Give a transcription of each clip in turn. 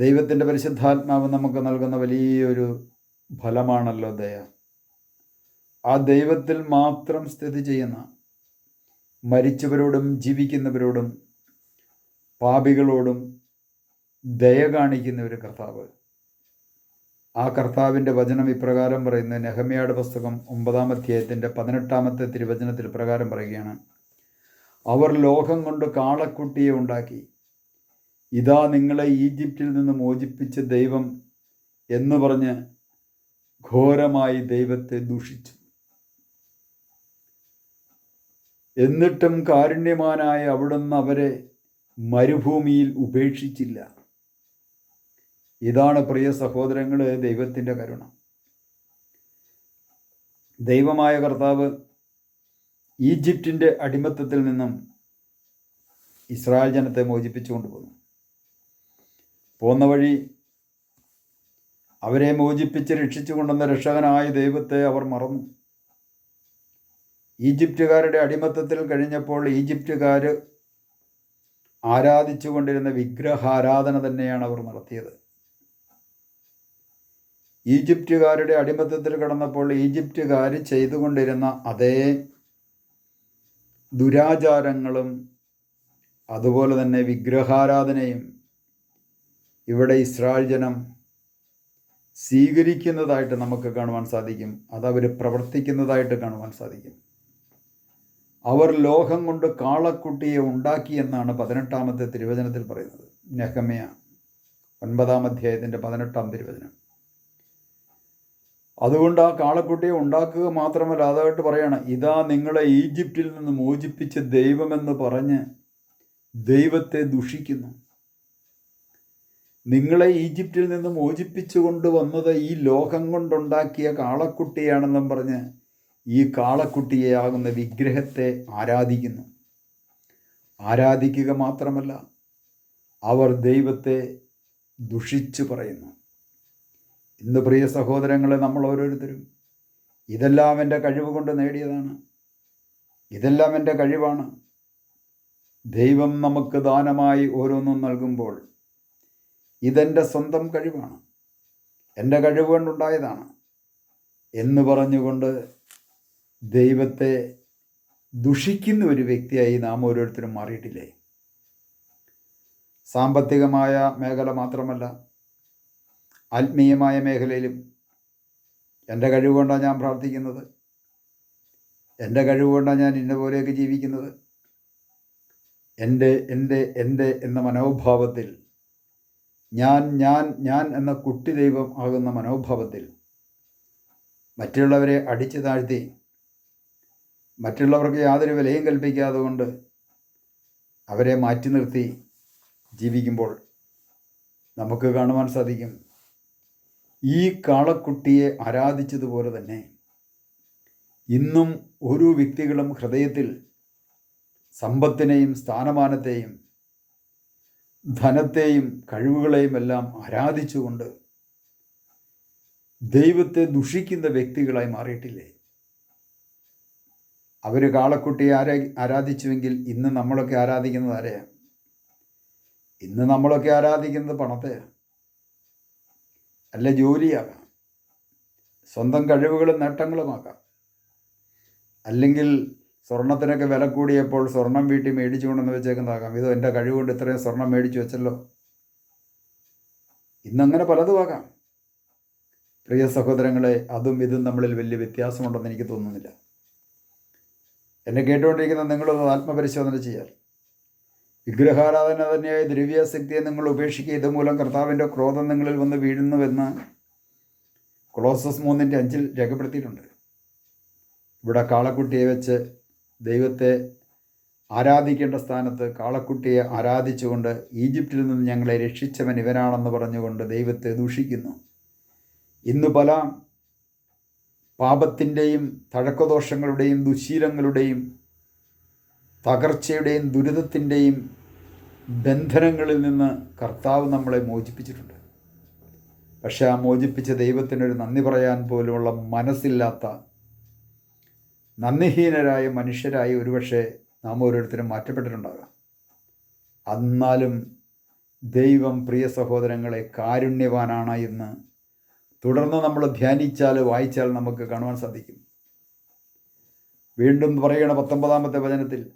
ദൈവത്തിന്റെ പരിശുദ്ധാത്മാവ് നമുക്ക് നൽകുന്ന വലിയൊരു ഫലമാണല്ലോ ദയ. ആ ദൈവത്തിൽ മാത്രം സ്ഥിതി ചെയ്യുന്ന മരിച്ചവരോടും ജീവിക്കുന്നവരോടും പാപികളോടും ദയ കാണിക്കുന്ന ഒരു കർത്താവ്. ആ കർത്താവിന്റെ വചനം ഇപ്രകാരം പറയുന്നു നെഹമ്യാട് പുസ്തകം ഒമ്പതാം അധ്യായത്തിന്റെ പതിനെട്ടാമത്തെ തിരുവചനത്തിൽ പ്രകാരം പറയുകയാണ് അവർ ലോകം കൊണ്ട് കാളക്കുട്ടിയെ ഉണ്ടാക്കി ഇതാ നിങ്ങളെ ഈജിപ്തിൽ നിന്ന് മോചിപ്പിച്ച ദൈവം എന്ന് പറഞ്ഞ് ഘോരമായി ദൈവത്തെ ദൂഷിച്ചു. എന്നിട്ടും കാരുണ്യമാനായ അവിടുന്ന് അവരെ മരുഭൂമിയിൽ ഉപേക്ഷിച്ചില്ല. ഇതാണ് പ്രിയ സഹോദരങ്ങൾ ദൈവത്തിന്റെ കരുണ. ദൈവമായ കർത്താവ് ഈജിപ്തിന്റെ അടിമത്തത്തിൽ നിന്നും ഇസ്രായേൽ ജനത്തെ മോചിപ്പിച്ചുകൊണ്ട് കൊണ്ടുപോകുന്നു പോന്ന വഴി അവരെ മോചിപ്പിച്ച് രക്ഷിച്ചു കൊണ്ടുവന്ന രക്ഷകനായ ദൈവത്തെ അവർ മറന്നു. ഈജിപ്തുകാരുടെ അടിമത്തത്തിൽ കഴിഞ്ഞപ്പോൾ ഈജിപ്തുകാർ ആരാധിച്ചു കൊണ്ടിരുന്ന വിഗ്രഹാരാധന തന്നെയാണ് അവർ നടത്തിയത്. ഈജിപ്തുകാരുടെ അടിമത്തത്തിൽ കിടന്നപ്പോൾ ഈജിപ്തുകാർ ചെയ്തുകൊണ്ടിരുന്ന അതേ ദുരാചാരങ്ങളും അതുപോലെ തന്നെ വിഗ്രഹാരാധനയും ഇവിടെ ഇസ്രായേൽ ജനം സ്വീകരിക്കുന്നതായിട്ട് നമുക്ക് കാണുവാൻ സാധിക്കും. അതവർ പ്രവർത്തിക്കുന്നതായിട്ട് കാണുവാൻ സാധിക്കും. അവർ ലോഹം കൊണ്ട് കാളക്കുട്ടിയെ ഉണ്ടാക്കി എന്നാണ് പതിനെട്ടാമത്തെ തിരുവചനത്തിൽ പറയുന്നത്. നെഹമയ ഒൻപതാം അധ്യായത്തിന്റെ പതിനെട്ടാം തിരുവചനം. അതുകൊണ്ട് ആ കാളക്കുട്ടിയെ ഉണ്ടാക്കുക മാത്രമല്ല അതായിട്ട് പറയണം ഇതാ നിങ്ങളെ ഈജിപ്തിൽ നിന്ന് മോചിപ്പിച്ച ദൈവമെന്ന് പറഞ്ഞ് ദൈവത്തെ ദുഷിക്കുന്നു. നിങ്ങളെ ഈജിപ്തിൽ നിന്നും മോചിപ്പിച്ചു കൊണ്ടുവന്നത് ഈ ലോകം കൊണ്ടുണ്ടാക്കിയ കാളക്കുട്ടിയാണെന്നും പറഞ്ഞ് ഈ കാളക്കുട്ടിയെ ആകുന്ന വിഗ്രഹത്തെ ആരാധിക്കുന്നു. ആരാധിക്കുക മാത്രമല്ല അവർ ദൈവത്തെ ദുഷിച്ചു പറയുന്നു. ഇന്ന് പ്രിയ സഹോദരങ്ങളെ നമ്മൾ ഓരോരുത്തരും ഇതെല്ലാം എന്റെ കഴിവ് കൊണ്ട് നേടിയതാണ്. ഇതെല്ലാം എന്റെ കഴിവാണ്. ദൈവം നമുക്ക് ദാനമായി ഓരോന്നും നൽകുമ്പോൾ ഇതെന്റെ സ്വന്തം കഴിവാണ്. എന്റെ കഴിവ് കൊണ്ടുണ്ടായതാണ്. എന്ന് പറഞ്ഞുകൊണ്ട് ദൈവത്തെ ദുഷിക്കുന്ന ഒരു വ്യക്തിയായി നാം ഓരോരുത്തരും മാറിയിട്ടില്ലേ? സാമ്പത്തികമായ മേഖല മാത്രമല്ല ആത്മീയമായ മേഖലയിലും എന്റെ കഴിവ് കൊണ്ടാണ് ഞാൻ പ്രാർത്ഥിക്കുന്നത്. എന്റെ കഴിവ് കൊണ്ടാണ് ഞാൻ ഇന്ന പോലെയൊക്കെ ജീവിക്കുന്നത്. എന്റെ എന്റെ എന്റെ എന്ന മനോഭാവത്തിൽ ഞാൻ ഞാൻ ഞാൻ എന്ന കുട്ടി ദൈവം ആകുന്ന മനോഭാവത്തിൽ മറ്റുള്ളവരെ അടിച്ചു താഴ്ത്തി മറ്റുള്ളവർക്ക് യാതൊരു വിലയും കൽപ്പിക്കാതെ കൊണ്ട് അവരെ മാറ്റി നിർത്തി ജീവിക്കുമ്പോൾ നമുക്ക് കാണുവാൻ സാധിക്കും. ഈ കാളക്കുട്ടിയെ ആരാധിച്ചതുപോലെ തന്നെ ഇന്നും ഓരോ വ്യക്തികളും ഹൃദയത്തിൽ സമ്പത്തിനെയും സ്ഥാനമാനത്തെയും ധനത്തെയും കഴിവുകളെയും എല്ലാം ആരാധിച്ചുകൊണ്ട് ദൈവത്തെ ദുഷിക്കുന്ന വ്യക്തികളായി മാറിയിട്ടില്ലേ? അവർ കാളക്കുട്ടിയെ ആരാ ആരാധിച്ചുവെങ്കിൽ ഇന്ന് നമ്മളൊക്കെ ആരാധിക്കുന്നത് ആരെയാണ് ഇന്ന് നമ്മളൊക്കെ ആരാധിക്കുന്നത് പണത്തെയാണ് അല്ല ജോലിയാകാം. സ്വന്തം കഴിവുകളും നേട്ടങ്ങളുമാകാം. അല്ലെങ്കിൽ സ്വർണത്തിനൊക്കെ വില കൂടിയപ്പോൾ സ്വർണം വീട്ടിൽ മേടിച്ചു കൊണ്ടെന്ന് വെച്ചേക്കുന്നതാകാം ഇത് എന്റെ കഴിവുകൊണ്ട് ഇത്രയും സ്വർണം മേടിച്ചു വെച്ചല്ലോ. ഇന്നങ്ങനെ പലതുമാകാം പ്രിയ സഹോദരങ്ങളെ അതും ഇതും നമ്മളിൽ വലിയ വ്യത്യാസമുണ്ടെന്ന് എനിക്ക് തോന്നുന്നില്ല. എന്നെ കേട്ടുകൊണ്ടിരിക്കുന്ന നിങ്ങളൊന്ന് ആത്മപരിശോധന ചെയ്യാൽ വിഗ്രഹാരാധന തന്നെയായ ദ്രവ്യാസക്തിയെ നിങ്ങൾ ഉപേക്ഷിക്കുക. ഇതുമൂലം കർത്താവിന്റെ ക്രോധം നിങ്ങളിൽ വന്ന് വീഴുന്നുവെന്ന് കൊളോസസ് മൂന്നിന്റെ അഞ്ചിൽ രേഖപ്പെടുത്തിയിട്ടുണ്ട്. ഇവിടെ കാളക്കുട്ടിയെ വെച്ച് ദൈവത്തെ ആരാധിക്കേണ്ട സ്ഥാനത്ത് കാളക്കുട്ടിയെ ആരാധിച്ചുകൊണ്ട് ഈജിപ്തിൽ നിന്ന് ഞങ്ങളെ രക്ഷിച്ചവൻ ഇവനാണെന്ന് പറഞ്ഞുകൊണ്ട് ദൈവത്തെ ദൂഷിക്കുന്നു. ഇന്ന് പല പാപത്തിന്റെയും തഴക്കദോഷങ്ങളുടെയും ദുശീലങ്ങളുടെയും തകർച്ചയുടെയും ദുരിതത്തിന്റെയും ബന്ധനങ്ങളിൽ നിന്ന് കർത്താവ് നമ്മളെ മോചിപ്പിച്ചിട്ടുണ്ട്. പക്ഷെ ആ മോചിപ്പിച്ച ദൈവത്തിനൊരു നന്ദി പറയാൻ പോലുമുള്ള മനസ്സില്ലാത്ത നന്ദിഹീനരായ മനുഷ്യരായി ഒരുപക്ഷെ നാം ഓരോരുത്തരും മാറ്റപ്പെട്ടിട്ടുണ്ടാകാം. എന്നാലും ദൈവം പ്രിയ സഹോദരങ്ങളെ കാരുണ്യവാനാണ് എന്ന് തുടർന്ന് നമ്മൾ ധ്യാനിച്ചാൽ വായിച്ചാൽ നമുക്ക് കാണുവാൻ സാധിക്കും. വീണ്ടും പറയണ പത്തൊമ്പതാമത്തെ വചനത്തിൽ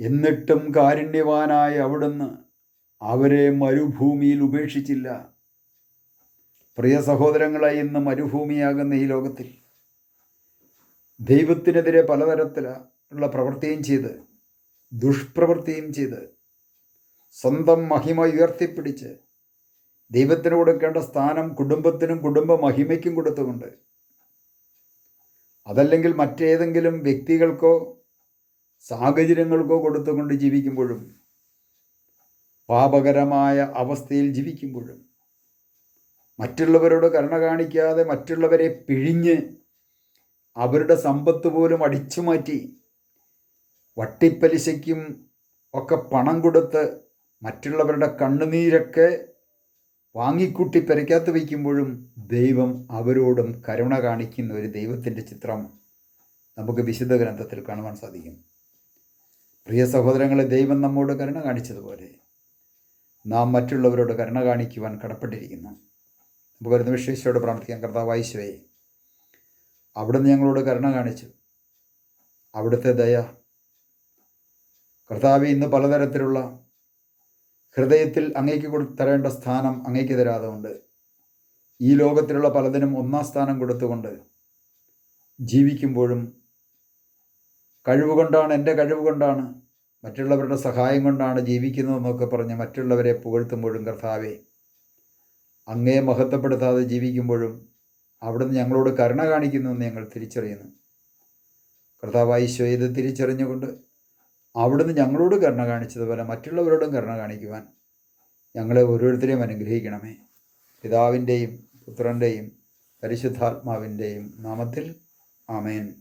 എന്നിട്ടും കാരുണ്യവാനായ അവിടുന്ന് അവരെ മരുഭൂമിയിൽ ഉപേക്ഷിച്ചില്ല. പ്രിയ സഹോദരങ്ങളെ ഇന്ന് മരുഭൂമിയാകുന്ന ഈ ലോകത്തിൽ ദൈവത്തിനെതിരെ പലതരത്തിലുള്ള പ്രവൃത്തിയും ചെയ്ത് ദുഷ്പ്രവൃത്തിയും ചെയ്ത് സ്വന്തം മഹിമ ഉയർത്തിപ്പിടിച്ച് ദൈവത്തിന് കൊടുക്കേണ്ട സ്ഥാനം കുടുംബത്തിനും കുടുംബ മഹിമയ്ക്കും കൊടുത്തുകൊണ്ട് അതല്ലെങ്കിൽ മറ്റേതെങ്കിലും വ്യക്തികൾക്കോ സാഹചര്യങ്ങൾക്കോ കൊടുത്തുകൊണ്ട് ജീവിക്കുമ്പോഴും പാപകരമായ അവസ്ഥയിൽ ജീവിക്കുമ്പോഴും മറ്റുള്ളവരോട് കരുണ കാണിക്കാതെ മറ്റുള്ളവരെ പിഴിഞ്ഞ് അവരുടെ സമ്പത്ത് പോലും അടിച്ചു മാറ്റി. വട്ടിപ്പലിശയ്ക്കും ഒക്കെ പണം കൊടുത്ത് മറ്റുള്ളവരുടെ കണ്ണുനീരൊക്കെ വാങ്ങിക്കൂട്ടി പെരയ്ക്കകത്ത് വയ്ക്കുമ്പോഴും ദൈവം അവരോടും കരുണ കാണിക്കുന്ന ഒരു ദൈവത്തിന്റെ ചിത്രം നമുക്ക് വിശുദ്ധ ഗ്രന്ഥത്തിൽ കാണുവാൻ സാധിക്കും. പ്രിയ സഹോദരങ്ങളെ ദൈവം നമ്മോട് കരുണ കാണിച്ചതുപോലെ നാം മറ്റുള്ളവരോട് കരുണ കാണിക്കുവാൻ കടപ്പെട്ടിരിക്കുന്നു. നമുക്ക് വരുന്ന വിശ്വേശയോട് പ്രാർത്ഥിക്കാം. കർത്താവ് അവിടുന്ന് ഞങ്ങളോട് കരുണ കാണിച്ചു. അവിടുത്തെ ദയ. കർത്താവ് ഇന്ന് പലതരത്തിലുള്ള ഹൃദയത്തിൽ അങ്ങേക്ക് തരേണ്ട സ്ഥാനം അങ്ങേക്ക് തരാതെ കൊണ്ട് ഈ ലോകത്തിലുള്ള പലതിനും ഒന്നാം സ്ഥാനം കൊടുത്തുകൊണ്ട് ജീവിക്കുമ്പോഴും കഴിവ് കൊണ്ടാണ് എന്റെ കഴിവ് കൊണ്ടാണ് മറ്റുള്ളവരുടെ സഹായം കൊണ്ടാണ് ജീവിക്കുന്നതെന്നൊക്കെ പറഞ്ഞ് മറ്റുള്ളവരെ പുകഴ്ത്തുമ്പോഴും കർത്താവെ അങ്ങേ മഹത്വപ്പെടുത്താതെ ജീവിക്കുമ്പോഴും അവിടുന്ന് ഞങ്ങളോട് കരുണ കാണിക്കുന്നുവെന്ന് ഞങ്ങൾ തിരിച്ചറിയുന്നു. കർത്താവ് ഈശോ ഇത് തിരിച്ചറിഞ്ഞുകൊണ്ട് അവിടുന്ന് ഞങ്ങളോട് കരുണ കാണിച്ചതുപോലെ മറ്റുള്ളവരോടും കരുണ കാണിക്കുവാൻ ഞങ്ങളെ ഓരോരുത്തരെയും അനുഗ്രഹിക്കണമേ. പിതാവിന്റെയും പുത്രന്റെയും പരിശുദ്ധാത്മാവിന്റെയും നാമത്തിൽ ആമേൻ.